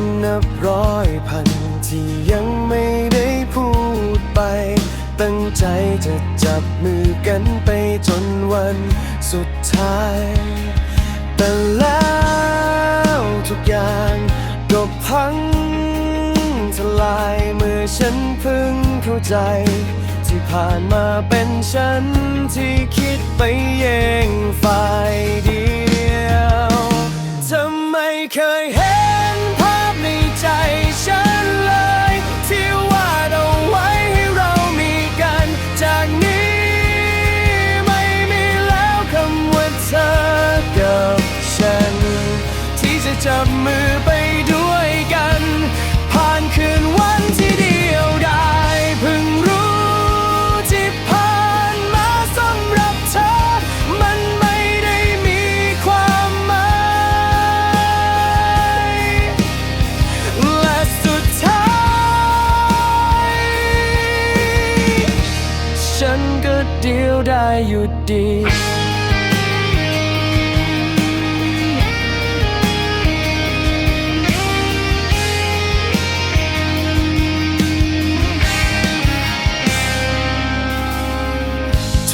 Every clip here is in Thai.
คำนับร้อยพันที่ยังไม่ได้พูดไป ตั้งใจจะจับมือกันไปจนวันสุดท้าย แต่แล้วทุกอย่างก็พังทลายเมื่อฉันเพิ่งเข้าใจ ที่ผ่านมาเป็นฉันที่คิดไปเองฝ่ายเดียว จะจับมือไปด้วยกัน ผ่านคืนวันที่เดียวดายเพิ่งรู้ที่ผ่านมาสำหรับเธอ มันไม่ได้มีความหมายและสุดท้าย ฉันก็เดียวได้หยุดดี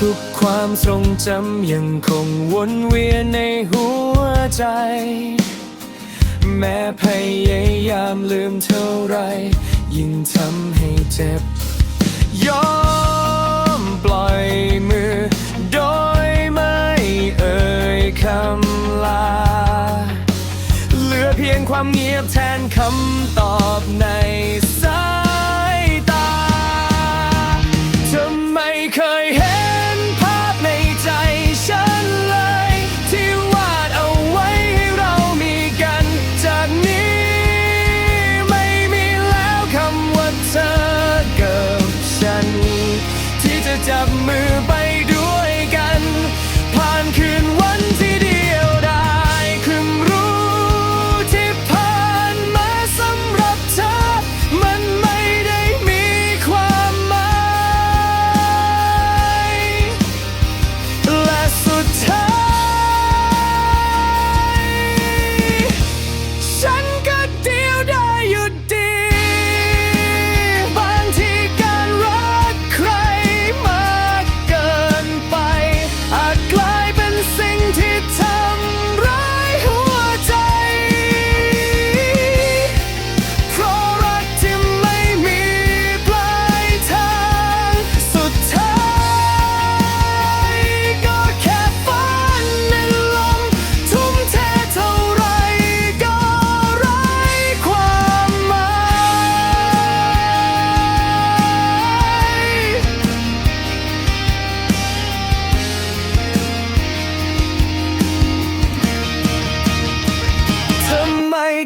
ทุกความทรงจำยังคงวนเวียนในหัวใจ แม้พยายามลืมเท่าไร ยิ่งทำให้เจ็บ ยอมปล่อยมือ โดยไม่เอ่ยคำลา เหลือเพียงความเงียบแทนคำตอบใน ที่จะ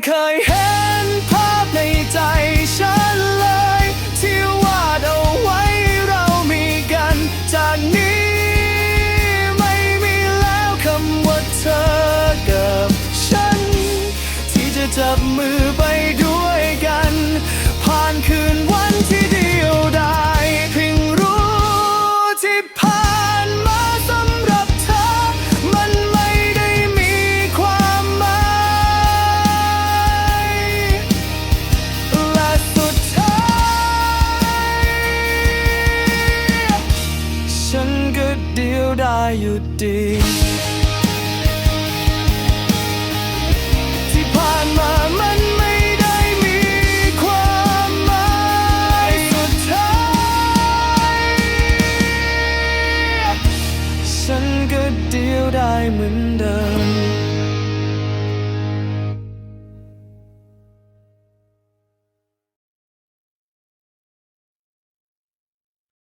เคยเห็นภาพในใจฉันเลย ที่วาดเอาไว้เรามีกัน จากนี้ไม่มีแล้วคำว่าเธอกับฉัน ที่จะจับมือไปด้วย ฉั